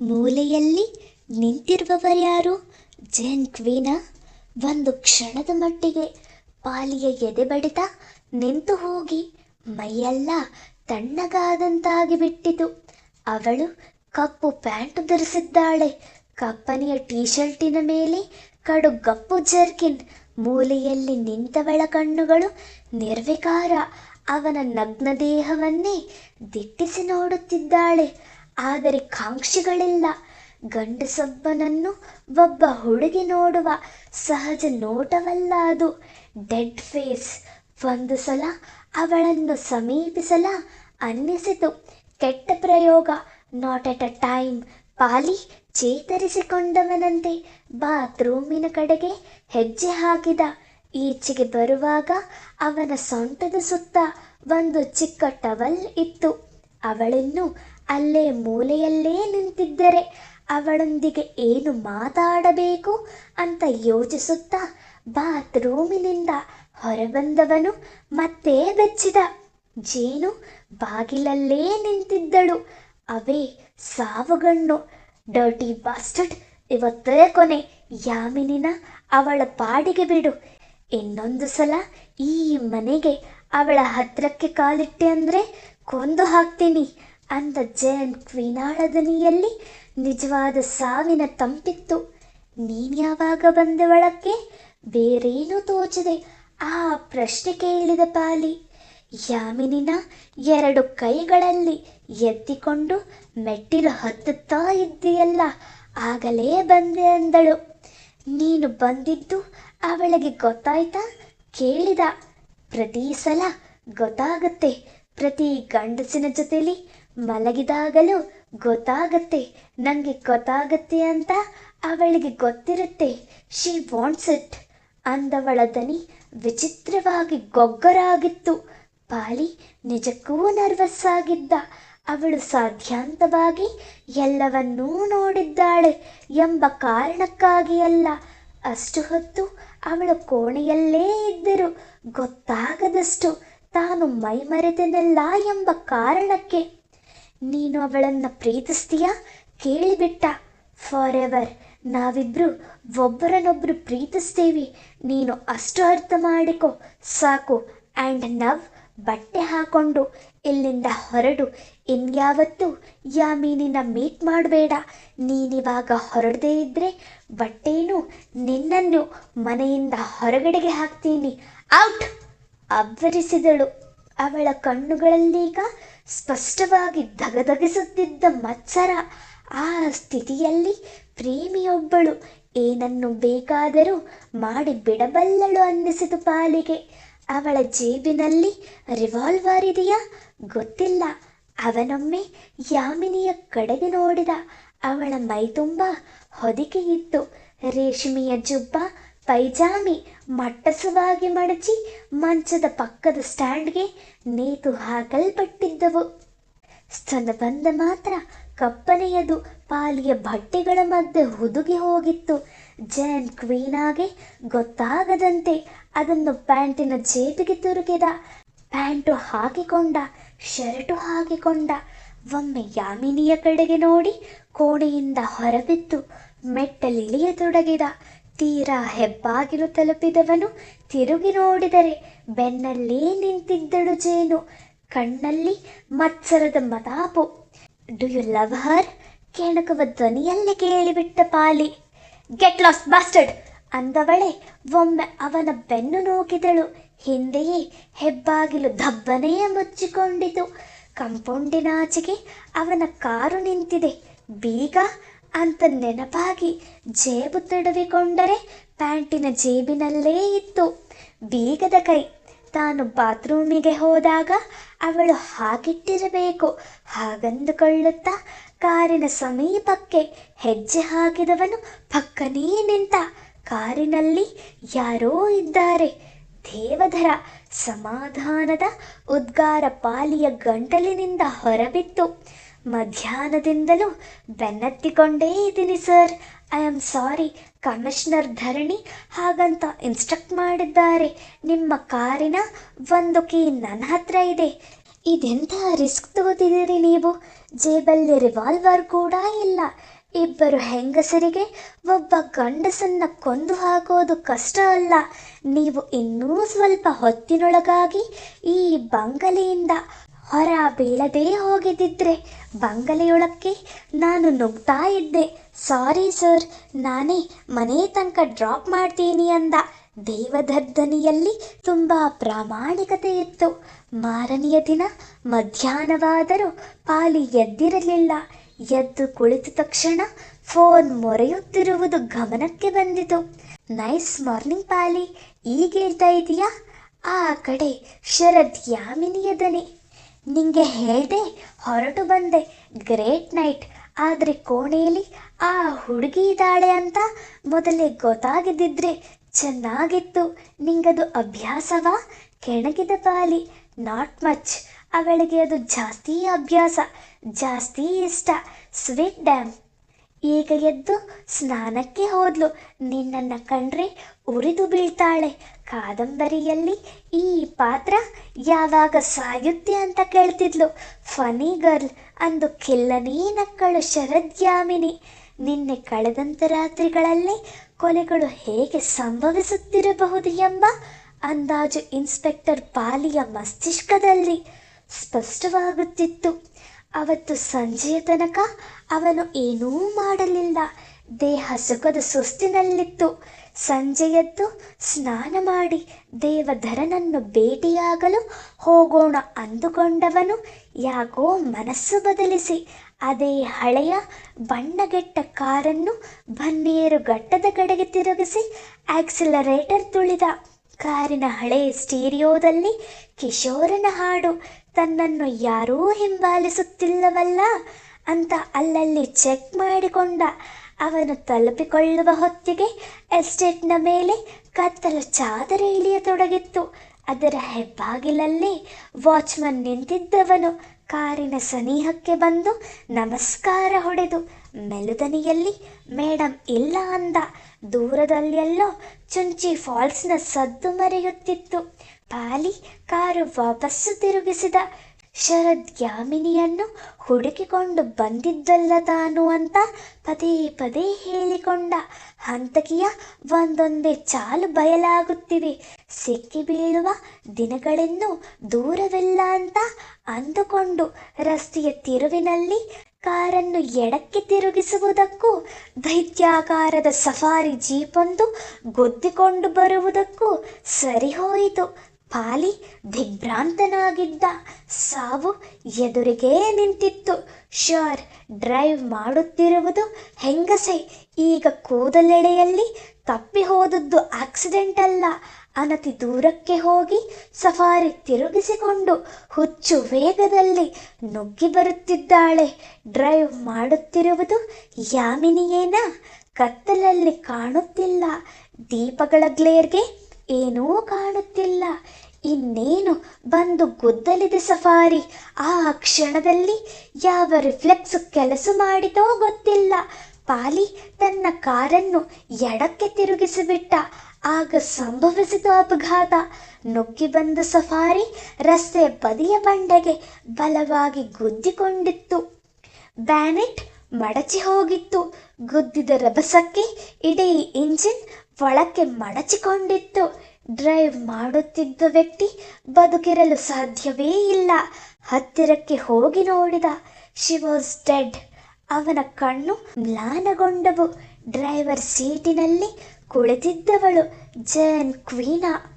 ಮೂಲೆಯಲ್ಲಿ ನಿಂತಿರುವವರ್ಯಾರು ಜೇನ್ ಕ್ವೀನ. ಒಂದು ಕ್ಷಣದ ಮಟ್ಟಿಗೆ ಪಾಲಿಯ ಎದೆ ಬಡಿತ ನಿಂತು ಹೋಗಿ ಮೈಯೆಲ್ಲ ತಣ್ಣಗಾದಂತಾಗಿ ಬಿಟ್ಟಿತು. ಅವಳು ಕಪ್ಪು ಪ್ಯಾಂಟ್ ಧರಿಸಿದ್ದಾಳೆ. ಕಪ್ಪನೆಯ ಟೀ ಶರ್ಟಿನ ಮೇಲೆ ಕಡು ಗಪ್ಪು ಜರ್ಕಿನ್. ಮೂಲೆಯಲ್ಲಿ ನಿಂತವಳ ಕಣ್ಣುಗಳು ನಿರ್ವಿಕಾರ. ಅವನ ನಗ್ನ ದೇಹವನ್ನೇ ದಿಟ್ಟಿಸಿ ನೋಡುತ್ತಿದ್ದಾಳೆ. ಆದರೆ ಕಾಂಕ್ಷಿಗಳಿಲ್ಲ. ಗಂಡಸೊಬ್ಬನನ್ನು ಒಬ್ಬ ಹುಡುಗಿ ನೋಡುವ ಸಹಜ ನೋಟವಲ್ಲ ಅದು. Dead face. ಒಂದು ಸಲ ಅವಳನ್ನು ಸಮೀಪಿಸಲ ಅನ್ನಿಸಿತು. ಕೆಟ್ಟ ಪ್ರಯೋಗ. Not at a time. ಪಾಲಿ ಚೇತರಿಸಿಕೊಂಡವನಂತೆ ಬಾತ್ರೂಮಿನ ಕಡೆಗೆ ಹೆಜ್ಜೆ ಹಾಕಿದ. ಈಚೆಗೆ ಬರುವಾಗ ಅವನ ಸೊಂಟದ ಸುತ್ತ ಒಂದು ಚಿಕ್ಕ ಟವಲ್ ಇತ್ತು. ಅವಳಿನ್ನು ಅಲ್ಲೇ ಮೂಲೆಯಲ್ಲೇ ನಿಂತಿದ್ದರೆ ಅವಳೊಂದಿಗೆ ಏನು ಮಾತಾಡಬೇಕು ಅಂತ ಯೋಚಿಸುತ್ತಾ ಬಾತ್ರೂಮಿನಿಂದ ಹೊರಬಂದವನು ಮತ್ತೆ ಬೆಚ್ಚಿದ. ಜೇನು ಬಾಗಿಲಲ್ಲೇ ನಿಂತಿದ್ದಳು. ಅವೇ ಸಾವುಗಣ್ಣು ಡರ್ಟಿ ಬಾಸ್ಟರ್ಡ್ ಇವತ್ತೇ ಕೊನೆ. ಯಾಮಿನಿನ ಅವಳ ಪಾಡಿಗೆ ಬಿಡು. ಇನ್ನೊಂದು ಸಲ ಈ ಮನೆಗೆ ಅವಳ ಹತ್ರಕ್ಕೆ ಕಾಲಿಟ್ಟೆ ಅಂದರೆ ಕೊಂದು ಹಾಕ್ತೀನಿ. ಅಂದ ಜಯಂತ್ ಕ್ವೀನಾಳ ದನಿಯಲ್ಲಿ ನಿಜವಾದ ಸಾವಿನ ತಂಪಿತ್ತು. ನೀನ್ಯಾವಾಗ ಬಂದೆ ಒಳಕ್ಕೆ? ಬೇರೇನೂ ತೋಚದೆ. ಆ ಪ್ರಶ್ನೆ ಕೇಳಿದ ಪಾಲಿ, ಯಾಮಿನಿನ ಎರಡು ಕೈಗಳಲ್ಲಿ ಎತ್ತಿಕೊಂಡು ಮೆಟ್ಟಿಲು ಹತ್ತುತ್ತಾ ಇದ್ದೀಯಲ್ಲ, ಆಗಲೇ ಬಂದೆ ಅಂದಳು. ನೀನು ಬಂದಿದ್ದು ಅವಳಿಗೆ ಗೊತ್ತಾಯ್ತಾ? ಕೇಳಿದ. ಪ್ರತಿ ಸಲ ಗೊತ್ತಾಗುತ್ತೆ. ಪ್ರತಿ ಗಂಡಸಿನ ಜೊತೆಲಿ ಮಲಗಿದಾಗಲೂ ಗೊತ್ತಾಗತ್ತೆ ನನಗೆ ಗೊತ್ತಾಗತ್ತೆ ಅಂತ ಅವಳಿಗೆ ಗೊತ್ತಿರುತ್ತೆ. ಶಿ ವಾಂಟ್ಸ್ ಇಟ್ ಅಂದವಳ ದನಿ ವಿಚಿತ್ರವಾಗಿ ಗೊಗ್ಗರಾಗಿತ್ತು. ಪಾಲಿ ನಿಜಕ್ಕೂ ನರ್ವಸ್ ಆಗಿದ್ದ. ಅವಳು ಸಾಧ್ಯಾಂತವಾಗಿ ಎಲ್ಲವನ್ನೂ ನೋಡಿದ್ದಾಳೆ ಎಂಬ ಕಾರಣಕ್ಕಾಗಿ ಅಲ್ಲ. ಅಷ್ಟು ಹೊತ್ತು ಅವಳು ಕೋಣೆಯಲ್ಲೇ ಇದ್ದರು. ಗೊತ್ತಾಗದಷ್ಟು ತಾನು ಮೈಮರೆತೆನಲ್ಲ ಎಂಬ ಕಾರಣಕ್ಕೆ ನೀನು ಅವಳನ್ನು ಪ್ರೀತಿಸ್ತೀಯಾ? ಕೇಳಿಬಿಟ್ಟ. ಫಾರ್ ಎವರ್ ನಾವಿಬ್ರು ಒಬ್ಬರನ್ನೊಬ್ಬರು ಪ್ರೀತಿಸ್ತೀವಿ. ನೀನು ಅಷ್ಟು ಅರ್ಥ ಮಾಡಿಕೊ. ಸಾಕು. ಆ್ಯಂಡ್ ನವ್ ಬಟ್ಟೆ ಹಾಕೊಂಡು ಇಲ್ಲಿಂದ ಹೊರಡು. ಇನ್ಯಾವತ್ತೂ ಯಾಮೀನಿನ ಮೀಟ್ ಮಾಡಬೇಡ. ನೀನಿವಾಗ ಹೊರಡದೇ ಇದ್ದರೆ ಬಟ್ಟೆಯೂ ನಿನ್ನನ್ನು ಮನೆಯಿಂದ ಹೊರಗಡೆಗೆ ಹಾಕ್ತೀನಿ. ಔಟ್! ಅಬ್ಬರಿಸಿದಳು. ಅವಳ ಕಣ್ಣುಗಳಲ್ಲೀಗ ಸ್ಪಷ್ಟವಾಗಿ ಧಗಧಗಿಸುತ್ತಿದ್ದ ಮತ್ಸರ. ಆ ಸ್ಥಿತಿಯಲ್ಲಿ ಪ್ರೇಮಿಯೊಬ್ಬಳು ಏನನ್ನು ಬೇಕಾದರೂ ಮಾಡಿ ಬಿಡಬಲ್ಲಳು ಅನ್ನಿಸಿತು ಪಾಲಿಗೆ. ಅವಳ ಜೇಬಿನಲ್ಲಿ ರಿವಾಲ್ವರ್ ಇದೆಯಾ? ಗೊತ್ತಿಲ್ಲ. ಅವನೊಮ್ಮೆ ಯಾಮಿನಿಯ ಕಡೆಗೆ ನೋಡಿದ. ಅವಳ ಮೈ ತುಂಬ ಹೊದಿಕೆ ಇತ್ತು ರೇಷ್ಮೆಯ ಜುಬ್ಬ ಪೈಜಾಮಿ ಮಟ್ಟಸವಾಗಿ ಮಡಚಿ ಮಂಚದ ಪಕ್ಕದ ಸ್ಟ್ಯಾಂಡ್ಗೆ ನೇತು ಹಾಕಲ್ಪಟ್ಟಿದ್ದವು. ಸ್ತನ ಬಂದ ಮಾತ್ರ ಕಪ್ಪನೆಯದು ಪಾಲಿಯ ಬಟ್ಟೆಗಳ ಮಧ್ಯೆ ಹುದುಗಿ ಹೋಗಿತ್ತು. ಜೈನ್ ಕ್ವೀನಾಗೆ ಗೊತ್ತಾಗದಂತೆ ಅದನ್ನು ಪ್ಯಾಂಟಿನ ಜೇಬಿಗೆ ತುರುಕಿದ ಪ್ಯಾಂಟು ಹಾಕಿಕೊಂಡ, ಶರ್ಟು ಹಾಕಿಕೊಂಡ, ಒಮ್ಮೆ ಯಾಮಿನಿಯ ಕಡೆಗೆ ನೋಡಿ ಕೋಣೆಯಿಂದ ಹೊರಬಿದ್ದು ಮೆಟ್ಟಲಿಳಿಯತೊಡಗಿದ ತೀರಾ ಹೆಬ್ಬಾಗಿಲು ತಲುಪಿದವನು ತಿರುಗಿ ನೋಡಿದರೆ ಬೆನ್ನಲ್ಲೇ ನಿಂತಿದ್ದಳು ಜೇನು, ಕಣ್ಣಲ್ಲಿ ಮತ್ಸರದ ಮತಾಪು. ಡು ಯು ಲವ್ ಹರ್ ಕೆಣಕುವ ಧ್ವನಿಯಲ್ಲೇ ಕೇಳಿಬಿಟ್ಟ ಪಾಲಿ. ಗೆಟ್ ಲಾಸ್ ಬಾಸ್ಟರ್ಡ್ ಅಂದವಳೆ ಒಮ್ಮೆ ಅವನ ಬೆನ್ನು ನೂಕಿದಳು. ಹಿಂದೆಯೇ ಹೆಬ್ಬಾಗಿಲು ದಬ್ಬನೆಯ ಮುಚ್ಚಿಕೊಂಡಿತು. ಕಂಪೌಂಡಿನಾಚೆಗೆ ಅವನ ಕಾರು ನಿಂತಿದೆ. ಬೀಗ ಅಂತ ನೆನಪಾಗಿ ಜೇಬು ತಡವಿಕೊಂಡರೆ ಪ್ಯಾಂಟಿನ ಜೇಬಿನಲ್ಲೇ ಇತ್ತು. ಬೀಗದ ಕೈ. ತಾನು ಬಾತ್ರೂಮಿಗೆ ಹೋದಾಗ ಅವಳು ಹಾಗಿಟ್ಟಿರಬೇಕು. ಹಾಗಂದುಕೊಳ್ಳುತ್ತಾ ಕಾರಿನ ಸಮೀಪಕ್ಕೆ ಹೆಜ್ಜೆ ಹಾಕಿದವನು ಪಕ್ಕನೇ ನಿಂತ. ಕಾರಿನಲ್ಲಿ ಯಾರೋ ಇದ್ದಾರೆ. ದೇವಧರ ಸಮಾಧಾನದ ಉದ್ಗಾರ ಪಾಲಿಯ ಗಂಟಲಿನಿಂದ ಹೊರಬಿತ್ತು. ಮಧ್ಯಾಹ್ನದಿಂದಲೂ ಬೆನ್ನತ್ತಿಕೊಂಡೇ ಇದ್ದೀನಿ, sir. I am sorry. Commissioner Dharani ಹಾಗಂತ ಇನ್ಸ್ಟ್ರಕ್ಟ್ ಮಾಡಿದ್ದಾರೆ. ನಿಮ್ಮ ಕಾರಿನ ಒಂದು ಕೀ ನನ್ನ ಹತ್ರ ಇದೆ. ಇದೆಂಥ ರಿಸ್ಕ್ ತಗೋತಿದ್ದೀರಿ ನೀವು? ಜೇಬಲ್ಲಿ ರಿವಾಲ್ವರ್ ಕೂಡ ಇಲ್ಲ. ಇಬ್ಬರು ಹೆಂಗಸರಿಗೆ ಒಬ್ಬ ಗಂಡಸನ್ನ ಕೊಂದು ಹಾಕೋದು ಕಷ್ಟ ಅಲ್ಲ. ನೀವು ಇನ್ನೂ ಸ್ವಲ್ಪ ಹೊತ್ತಿನೊಳಗಾಗಿ ಈ ಬಂಗಲೆಯಿಂದ ಹೊರ ಬೀಳದೇ ಹೋಗಿದ್ದಿದ್ರೆ ಬಂಗಲೆಯೊಳಕ್ಕೆ ನಾನು ನುಗ್ತಾ ಇದ್ದೆ. ಸಾರಿ ಸರ್, ನಾನೇ ಮನೆ ತನಕ ಡ್ರಾಪ್ ಮಾಡ್ತೀನಿ ಅಂದ. ದೇವದರ್ದನಿಯಲ್ಲಿ ತುಂಬ ಪ್ರಾಮಾಣಿಕತೆ ಇತ್ತು. ಮಾರನೆಯ ದಿನ ಮಧ್ಯಾಹ್ನವಾದರೂ ಪಾಲಿ ಎದ್ದಿರಲಿಲ್ಲ. ಎದ್ದು ಕುಳಿತ ತಕ್ಷಣ ಫೋನ್ ಮೊರೆಯುತ್ತಿರುವುದು ಗಮನಕ್ಕೆ ಬಂದಿತು. ನೈಸ್ ಮಾರ್ನಿಂಗ್ ಪಾಲಿ ಈಗ ಹೇಳ್ತಾ ಇದೆಯಾ? ಆ ಕಡೆ ಶರದ್ ಯಾಮಿನಿಯ ದನಿ ನಿಂಗೆ ಹೇಳ್ದೆ, ಹೊರಟು ಬಂದೆ. ಗ್ರೇಟ್ ನೈಟ್ ಆದರೆ ಕೋಣೆಯಲ್ಲಿ ಆ ಹುಡುಗಿ ಇದ್ದಾಳೆ ಅಂತ ಮೊದಲೇ ಗೊತ್ತಾಗಿದ್ದಿದ್ರೆ ಚೆನ್ನಾಗಿತ್ತು. ನಿಂಗದು ಅಭ್ಯಾಸವಾ? ಕೆಣಗಿದ ಪಾಲಿ. ನಾಟ್ ಮಚ್ ಅವಳಿಗೆ ಅದು ಜಾಸ್ತಿ ಅಭ್ಯಾಸ, ಜಾಸ್ತಿ ಇಷ್ಟ. ಸ್ವೀಟ್ ಡ್ಯಾಮ್ ಈಗ ಎದ್ದು ಸ್ನಾನಕ್ಕೆ ಹೋದ್ಲು. ನಿನ್ನನ್ನು ಕಂಡ್ರೆ ಉರಿದು ಬೀಳ್ತಾಳೆ. ಕಾದಂಬರಿಯಲ್ಲಿ ಈ ಪಾತ್ರ ಯಾವಾಗ ಸಾಯುತ್ತೆ ಅಂತ ಕೇಳ್ತಿದ್ಲು. ಫನಿ ಗರ್ಲ್ ಅಂದು ಖಿಲ್ಲನೇ ನಕ್ಕಳು ಶರದ್ಯಾಮಿನಿ. ನಿನ್ನೆ ಕಳೆದಂತ ರಾತ್ರಿಗಳಲ್ಲಿ ಕೊಲೆಗಳು ಹೇಗೆ ಸಂಭವಿಸುತ್ತಿರಬಹುದು ಎಂಬ ಅಂದಾಜು ಇನ್ಸ್ಪೆಕ್ಟರ್ ಪಾಲಿಯ ಮಸ್ತಿಷ್ಕದಲ್ಲಿ ಸ್ಪಷ್ಟವಾಗುತ್ತಿತ್ತು. ಅವತ್ತು ಸಂಜೆಯ ತನಕ ಅವನು ಏನೂ ಮಾಡಲಿಲ್ಲ. ದೇಹ ಸುಖದ ಸುಸ್ತಿನಲ್ಲಿತ್ತು. ಸಂಜೆಯದ್ದು ಸ್ನಾನ ಮಾಡಿ ದೇವಧರನನ್ನು ಭೇಟಿಯಾಗಲು ಹೋಗೋಣ ಅಂದುಕೊಂಡವನು, ಯಾಕೋ ಮನಸ್ಸು ಬದಲಿಸಿ ಅದೇ ಹಳೆಯ ಬಣ್ಣಗೆಟ್ಟ ಕಾರನ್ನು ಬನ್ನೇರು ಘಟ್ಟದ ಕಡೆಗೆ ತಿರುಗಿಸಿ ಆಕ್ಸಿಲರೇಟರ್ ತುಳಿದ. ಕಾರಿನ ಹಳೆಯ ಸ್ಟೀರಿಯೋದಲ್ಲಿ ಕಿಶೋರನ ಹಾಡು, ತನ್ನನ್ನು ಯಾರೂ ಹಿಂಬಾಲಿಸುತ್ತಿಲ್ಲವಲ್ಲ ಅಂತ ಅಲ್ಲಲ್ಲಿ ಚೆಕ್ ಮಾಡಿಕೊಂಡ. ಅವನು ತಲುಪಿಕೊಳ್ಳುವ ಹೊತ್ತಿಗೆ ಎಸ್ಟೇಟ್ನ ಮೇಲೆ ಕತ್ತಲ ಚಾದರ ಇಳಿಯತೊಡಗಿತ್ತು. ಅದರ ಹೆಬ್ಬಾಗಿಲಲ್ಲಿ ವಾಚ್ಮನ್ ನಿಂತಿದ್ದವನು ಕಾರಿನ ಸನಿಹಕ್ಕೆ ಬಂದು ನಮಸ್ಕಾರ ಹೊಡೆದು ಮೆಲುದನಿಯಲ್ಲಿ ಮೇಡಮ್ ಇಲ್ಲ ಅಂದ. ದೂರದಲ್ಲೆಲ್ಲೋ ಚುಂಚಿ ಫಾಲ್ಸ್ನ ಸದ್ದು ಮರೆಯುತ್ತಿತ್ತು. ಪಾಲಿ ಕಾರು ವಾಪಸ್ಸು ತಿರುಗಿಸಿದ. ಶರದ್ ಯಾಮಿನಿಯನ್ನು ಹುಡುಕಿಕೊಂಡು ಬಂದಿದ್ದಲ್ಲ ತಾನು ಅಂತ ಪದೇ ಪದೇ ಹೇಳಿಕೊಂಡ. ಹಂತಕಿಯ ಒಂದೊಂದೇ ಚಾಲು ಬಯಲಾಗುತ್ತಿವೆ ಸಿಕ್ಕಿ ಬೀಳುವ ದಿನಗಳೆನ್ನು ದೂರವಿಲ್ಲ ಅಂತ ಅಂದುಕೊಂಡು ರಸ್ತೆಯ ತಿರುವಿನಲ್ಲಿ ಕಾರನ್ನು ಎಡಕ್ಕೆ ತಿರುಗಿಸುವುದಕ್ಕೂ, ದೈತ್ಯಾಕಾರದ ಸಫಾರಿ ಜೀಪೊಂದು ಗುದ್ದಿಕೊಂಡು ಬರುವುದಕ್ಕೂ ಸರಿಹೋಯಿತು. ಪಾಲಿ ದಿಗ್ಭ್ರಾಂತನಾಗಿದ್ದ ಸಾವು ಎದುರಿಗೇ ನಿಂತಿತ್ತು. ಶೋರ್ ಡ್ರೈವ್ ಮಾಡುತ್ತಿರುವುದು ಹೆಂಗಸೆ? ಈಗ ಕೂದಲೆಡೆಯಲ್ಲಿ ತಪ್ಪಿ ಹೋದದ್ದು ಆಕ್ಸಿಡೆಂಟ್ ಅಲ್ಲ. ಅನತಿ ದೂರಕ್ಕೆ ಹೋಗಿ ಸಫಾರಿ ತಿರುಗಿಸಿಕೊಂಡು ಹುಚ್ಚು ವೇಗದಲ್ಲಿ ನುಗ್ಗಿ ಬರುತ್ತಿದ್ದಾಳೆ. ಡ್ರೈವ್ ಮಾಡುತ್ತಿರುವುದು ಯಾಮಿನಿಯೇನಾ? ಕತ್ತಲಲ್ಲಿ ಕಾಣುತ್ತಿಲ್ಲ. ದೀಪಗಳ ಗ್ಲೇರ್ಗೆ ಏನೂ ಕಾಣುತ್ತಿಲ್ಲ. ಇನ್ನೇನು ಬಂದು ಗುದ್ದಲಿದೆ ಸಫಾರಿ. ಆ ಕ್ಷಣದಲ್ಲಿ ಯಾವ ರಿಫ್ಲೆಕ್ಸ್ ಕೆಲಸ ಮಾಡಿದೋ ಗೊತ್ತಿಲ್ಲ. ಪಾಲಿ ತನ್ನ ಕಾರನ್ನು ಎಡಕ್ಕೆ ತಿರುಗಿಸಿಬಿಟ್ಟ. ಆಗ ಸಂಭವಿಸಿದ ಅಪಘಾತ. ನುಗ್ಗಿ ಬಂದ ಸಫಾರಿ ರಸ್ತೆ ಬದಿಯ ಬಂಡೆಗೆ ಬಲವಾಗಿ ಗುದ್ದಿಕೊಂಡಿತ್ತು. ಬ್ಯಾನೆಟ್ ಮಡಚಿ ಹೋಗಿತ್ತು. ಗುದ್ದಿದ ರಭಸಕ್ಕೆ ಇಡೀ ಇಂಜಿನ್ ಒಳಕ್ಕೆ ಮಡಚಿಕೊಂಡಿತ್ತು. ಡ್ರೈವ್ ಮಾಡುತ್ತಿದ್ದ ವ್ಯಕ್ತಿ ಬದುಕಿರಲು ಸಾಧ್ಯವೇ ಇಲ್ಲ. ಹತ್ತಿರಕ್ಕೆ ಹೋಗಿ ನೋಡಿದ ಶಿ ವಾಸ್ ಡೆಡ್. ಅವನ ಕಣ್ಣು ಮ್ಲಾನಗೊಂಡವು. ಡ್ರೈವರ್ ಸೀಟಿನಲ್ಲಿ ಕುಳಿತಿದ್ದವಳು. ಜೇನ್ ಕ್ವೀನಾ.